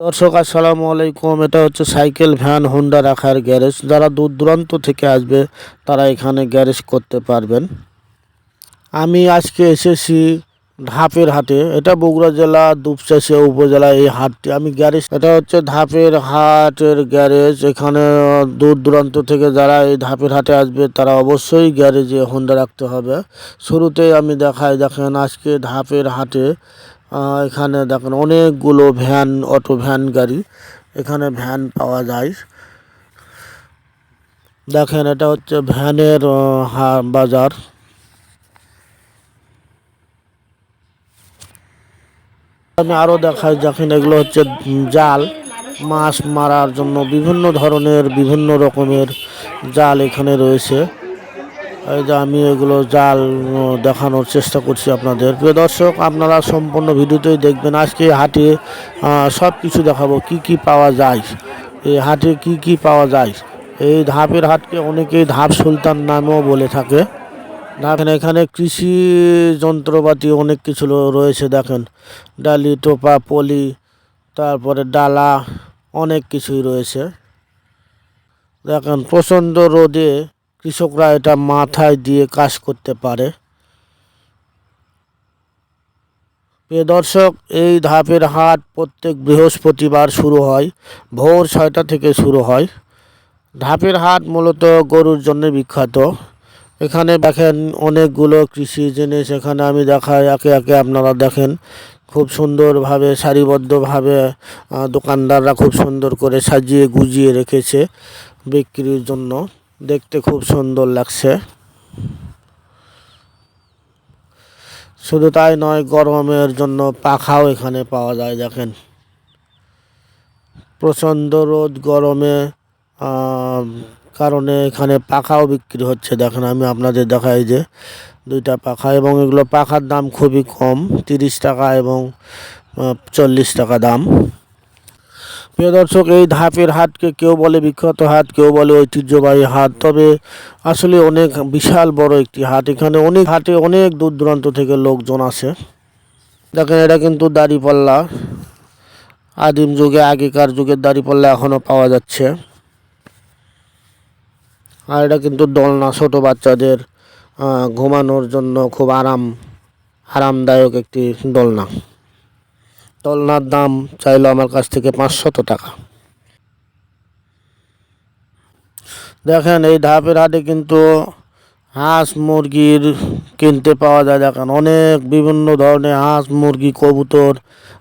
দর্শক, আসসালামু আলাইকুম। এটা হচ্ছে সাইকেল ভ্যান হোন্ডা রাখার গ্যারেজ। যারা দূর দূরান্ত থেকে আসবে, তারা এখানে গ্যারেজ করতে পারবেন। আমি আজকে এসেছি ধাপের হাটে। এটা বগুড়া জেলা দুপচাচিয়া উপজেলা এই হাটটি। আমি গ্যারেজ, এটা হচ্ছে ধাপের হাটের গ্যারেজ। এখানে দূর দূরান্ত থেকে যারা এই ধাপের হাটে আসবে, তারা অবশ্যই গ্যারেজে হোন্ডা রাখতে হবে। শুরুতেই আমি দেখাই, দেখেন আজকে ধাপের হাটে এখানে দেখেন অনেকগুলো ভ্যান, অটো ভ্যান, গাড়ি। এখানে ভ্যান পাওয়া যায়। দেখেন, এটা হচ্ছে ভ্যানের বাজার। আমি আরও দেখাই, দেখেন, এগুলো হচ্ছে জাল। মাছ মারার জন্য বিভিন্ন ধরনের, বিভিন্ন রকমের জাল এখানে রয়েছে। এই যে আমি এগুলো জাল দেখানোর চেষ্টা করছি আপনাদের। প্রিয় দর্শক, আপনারা সম্পূর্ণ ভিডিওতেই দেখবেন আজকে হাটে সব কিছু দেখাবো, কি কি পাওয়া যায়। এই হাটে কি কি পাওয়া যায়। এই ধাপের হাটকে অনেকেই ধাপ সুলতান নামেও বলে থাকে। দেখেন, এখানে কৃষি যন্ত্রপাতি অনেক কিছু রয়েছে, দেখেন। ডালি, টোপা, পলি, তারপরে ডালা, অনেক কিছুই রয়েছে। দেখেন, প্রচণ্ড রোদে কৃষকরা এটা মাথায় দিয়ে কাজ করতে পারে। প্রিয় দর্শক, এই ধাপের হাট প্রত্যেক বৃহস্পতিবার শুরু হয়, ভোর ছয়টা থেকে শুরু হয়। ধাপের হাট মূলত গরুর জন্য বিখ্যাত। এখানে দেখেন অনেকগুলো কৃষি জিনিস এখানে আমি দেখাই, একে একে আপনারা দেখেন। খুব সুন্দরভাবে, সারিবদ্ধভাবে দোকানদাররা খুব সুন্দর করে সাজিয়ে গুজিয়ে রেখেছে বিক্রির জন্য। দেখতে খুব সুন্দর লাগছে। শুধু তাই নয়, গরমের জন্য পাখাও এখানে পাওয়া যায়, দেখেন। প্রচণ্ড রোদ, গরমে কারণে এখানে পাখাও বিক্রি হচ্ছে। দেখেন, আমি আপনাদের দেখাই যে দুইটা পাখা, এবং এগুলো পাখার দাম খুবই কম, তিরিশ টাকা এবং চল্লিশ টাকা দাম। প্রিয় দর্শক, এই ধাপের হাটকে কেউ বলে বিখ্যাত হাট কেউ বলে ঐতিহ্যবাহী হাট তবে আসলে অনেক বিশাল বড় একটি হাট এখানে অনেক হাটে অনেক দূর দূরান্ত থেকে লোকজন আসে। দেখেন, এটা কিন্তু দাড়িপাল্লা। আদিম যুগে, আগেকার যুগের দাড়িপাল্লা এখনও পাওয়া যাচ্ছে। আর এটা কিন্তু দোলনা ছোট বাচ্চাদের ঘুমানোর জন্য খুব আরাম, আরামদায়ক একটি দোলনা। দোলনার দাম চাইলো আমার কাছ থেকে পাঁচশত টাকা। দেখেন, এই ধাপের হাটে কিন্তু হাঁস মুরগির কিনতে পাওয়া যায়। দেখেন, অনেক বিভিন্ন ধরনের হাঁস মুরগি, কবুতর,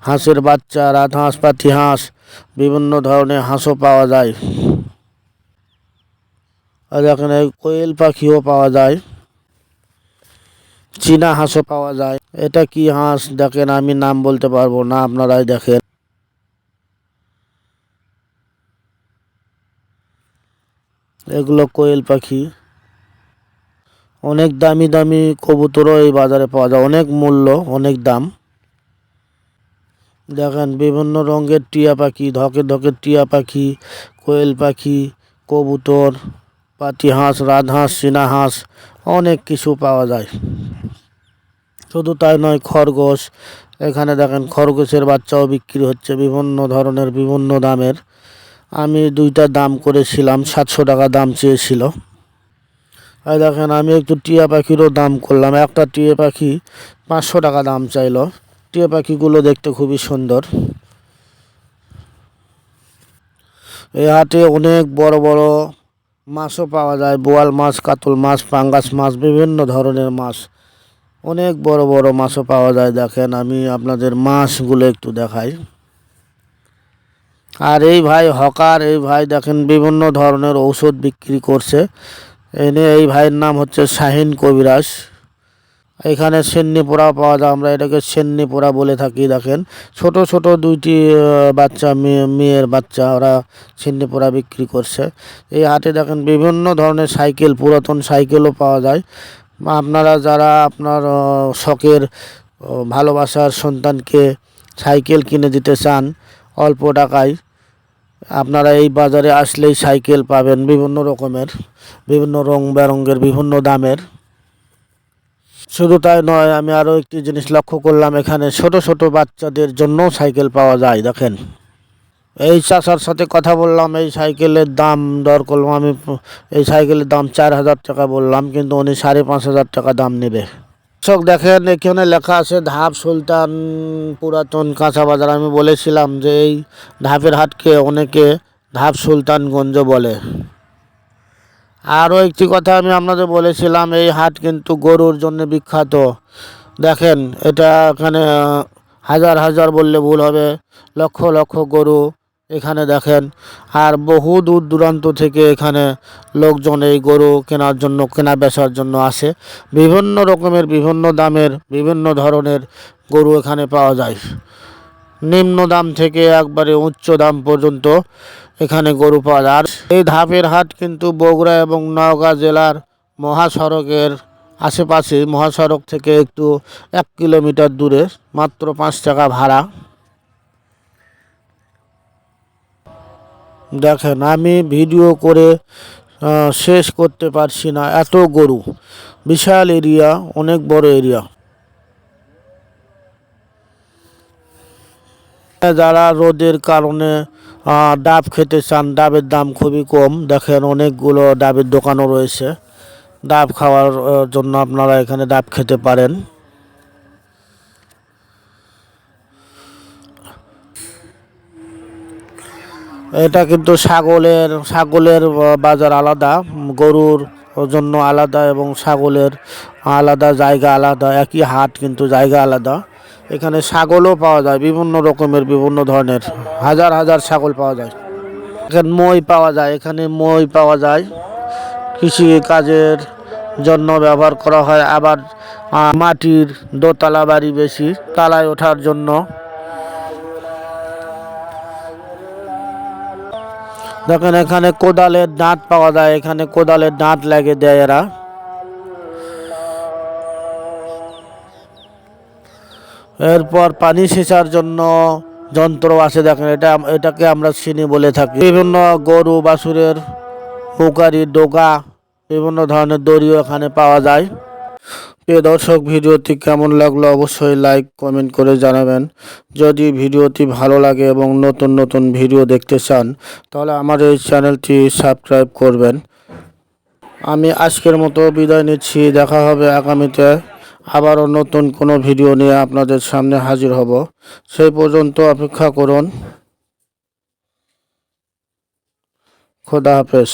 হাঁসের বাচ্চা, রাত হাঁস, পাতি হাঁস, বিভিন্ন ধরনের হাঁসও পাওয়া যায়। আর দেখেন, এই কোয়েল পাখিও পাওয়া যায়। চীনা হাঁসও পাওয়া যায়। এটা কি হাঁস? দেখেন, আমি নাম বলতে পারব না, আপনারাই দেখেন। এগুলো কোয়েল পাখি। অনেক দামি দামি কবুতরও এই বাজারে পাওয়া যায়, অনেক মূল্য, অনেক দাম। দেখেন, বিভিন্ন রঙের টিয়া পাখি, ধকে ধকে টিয়া পাখি, কোয়েল পাখি, কবুতর, পাতি হাঁস, রাজহাঁস, চীনা হাঁস, অনেক কিছু পাওয়া যায়। শুধু তাই নয়, খরগোশ। এখানে দেখেন, খরগোশের বাচ্চাও বিক্রি হচ্ছে বিভিন্ন ধরনের, বিভিন্ন দামের। আমি দুইটা দাম করেছিলাম, সাতশো টাকা দাম চেয়েছিল। আর দেখেন, আমি একটু টিয়া পাখিরও দাম করলাম। একটা টিয়া পাখি পাঁচশো টাকা দাম চাইলো। টিয়া পাখিগুলো দেখতে খুবই সুন্দর। এই হাটে অনেক বড় বড় মাছও পাওয়া যায়। বোয়াল মাছ, কাতল মাছ, পাঙ্গাস মাছ, বিভিন্ন ধরনের মাছ। অনেক বড় বড় মাছও পাওয়া যায়, দেখেন আমি আপনাদের মাছগুলো একটু দেখাই। আর এই ভাই হকার, এই ভাই দেখেন বিভিন্ন ধরনের ঔষধ বিক্রি করছে। এনে এই ভাইয়ের নাম হচ্ছে শাহিন কবিরাজ। এখানে সেন্নি পোড়া পাওয়া যায়, আমরা এটাকে সেন্নি পোড়া বলে থাকি, দেখেন। ছোট ছোট দুইটি বাচ্চা, মেয়ে, মেয়ের বাচ্চা ওরা সেন্নি পোড়া বিক্রি করছে। এই হাটে দেখেন বিভিন্ন ধরনের সাইকেল, পুরাতন সাইকেলও পাওয়া যায়। আপনারা যারা আপনার শখের ভালোবাসার সন্তানকে সাইকেল কিনে দিতে চান অল্প টাকায়, আপনারা এই বাজারে আসলেই সাইকেল পাবেন বিভিন্ন রকমের, বিভিন্ন রং বেরঙের, বিভিন্ন দামের। শুধু তাই নয়, আমি আরও একটি জিনিস লক্ষ্য করলাম, এখানে ছোট ছোট বাচ্চাদের জন্য সাইকেল পাওয়া যায়, দেখেন। এই চাচার সাথে কথা বললাম, এই সাইকেলের দাম দর করলাম, আমি এই সাইকেলের দাম চার হাজার টাকা বললাম, কিন্তু উনি সাড়ে পাঁচ হাজার টাকা দাম নেবে। দর্শক দেখেন, এখানে লেখা আছে ধাপ সুলতান পুরাতন কাঁচা বাজার। আমি বলেছিলাম যে এই ধাপের হাটকে অনেকে ধাপ সুলতানগঞ্জ বলে। আরও একটি কথা আমি আপনাদের বলেছিলাম, এই হাট কিন্তু গরুর জন্য বিখ্যাত। দেখেন, এটা এখানে হাজার হাজার বললে ভুল হবে, লক্ষ লক্ষ গরু এখানে দেখেন, আর বহু দূর দূরান্ত থেকে এখানে লোকজন এই গরু কেনার জন্য, কেনা বেচার জন্য আসে। বিভিন্ন রকমের, বিভিন্ন দামের, বিভিন্ন ধরনের গরু এখানে পাওয়া যায়। নিম্ন দাম থেকে একবারে উচ্চ দাম পর্যন্ত এখানে গরু পাওয়া যায়। আর এই ধাপের হাট কিন্তু বগুড়া এবং নওগাঁ জেলার মহাসড়কের আশেপাশে, মহাসড়ক থেকে একটু এক কিলোমিটার দূরে, মাত্র পাঁচ টাকা ভাড়া। দেখেন, আমি ভিডিও করে শেষ করতে পারছি না। এত গরু। বিশাল এরিয়া, অনেক বড় এরিয়া। যারা রোদের কারণে ডাব খেতে চান, ডাবের দাম খুবই কম। দেখেন, অনেকগুলো ডাবের দোকানও রয়েছে। ডাব খাওয়ার জন্য আপনারা এখানে ডাব খেতে পারেন। এটা কিন্তু ছাগলের ছাগলের বাজার আলাদা, গরুর জন্য আলাদা এবং ছাগলের আলাদা, জায়গা আলাদা, একই হাট কিন্তু জায়গা আলাদা। এখানে ছাগলও পাওয়া যায়, বিভিন্ন রকমের, বিভিন্ন ধরনের, হাজার হাজার ছাগল পাওয়া যায়। এখানে মই পাওয়া যায়, এখানে মই পাওয়া যায়। কৃষি কাজের জন্য ব্যবহার করা হয়, আবার মাটির দোতলা বাড়ি বেশি, তালায় ওঠার জন্য। দেখেন, এখানে কোদালের দাঁত পাওয়া যায়, এখানে কোদালের দাঁত লাগে দেয় এরা। এরপর পানি সেচার জন্য যন্ত্র আছে, দেখেন, এটা এটাকে আমরা চিনি বলে থাকি। বিভিন্ন গরু, বাছুরের পুকারি ডোকা বিভিন্ন ধরনের দড়িও এখানে পাওয়া যায়। প্রিয় দর্শক, ভিডিওটি কেমন লাগল অবশ্যই লাইক কমেন্ট করে জানাবেন। যদি ভিডিওটি ভালো লাগে এবং নতুন নতুন ভিডিও দেখতে চান, তাহলে আমার এই চ্যানেলটি সাবস্ক্রাইব করবেন। আমি আজকের মতো বিদায় নিচ্ছি। দেখা হবে আগামীতে আবারও নতুন কোনো ভিডিও নিয়ে আপনাদের সামনে হাজির হব। সেই পর্যন্ত অপেক্ষা করুন। খোদা হাফেজ।